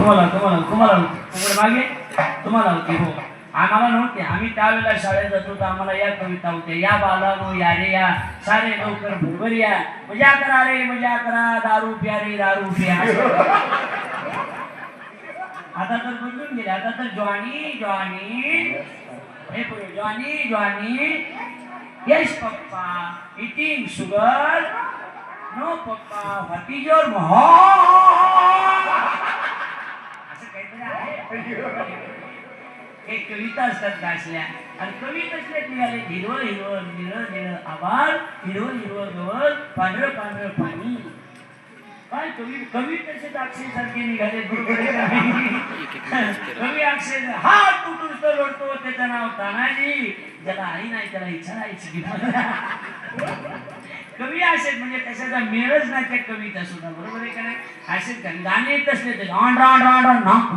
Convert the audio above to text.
तुम्हाला तुम्हाला तुम्हाला होती मागे तुम्हाला होती हो. आम्हाला नव्हते. आम्ही त्यावेळेला शाळेत जातो तर आम्हाला या कविता होत्या. या बालानो या रे या. सारे लवकर भरभर या. मजा करा रे मजा करा. दारू प्या रे दारू प्या. आता तर बदलून गेले. आता तर जॉनी जॉनी. हे Johnny Johnny. Yes papa eating sugar. No papa what is your हे कविता असतात गासल्या आणि कवी कसल्यात निघाले? हिरवं हिरवं निळं निळं आभाळ हिरवं हिरवं गवत पांढरं पांढरं पाणी. काय कवी कवी तसेच अक्षय सारखे निघाले? कवी अक्षय हा तुटून तो लोटतो त्याचं नाव तानाजी. ज्याला आई नाही त्याला इच्छा नाही कवी असेल म्हणजे कशाचा मेळच नाही त्या कविता सुद्धा बरोबर आहे का नाही? असेल का गाणे तसले ते नाक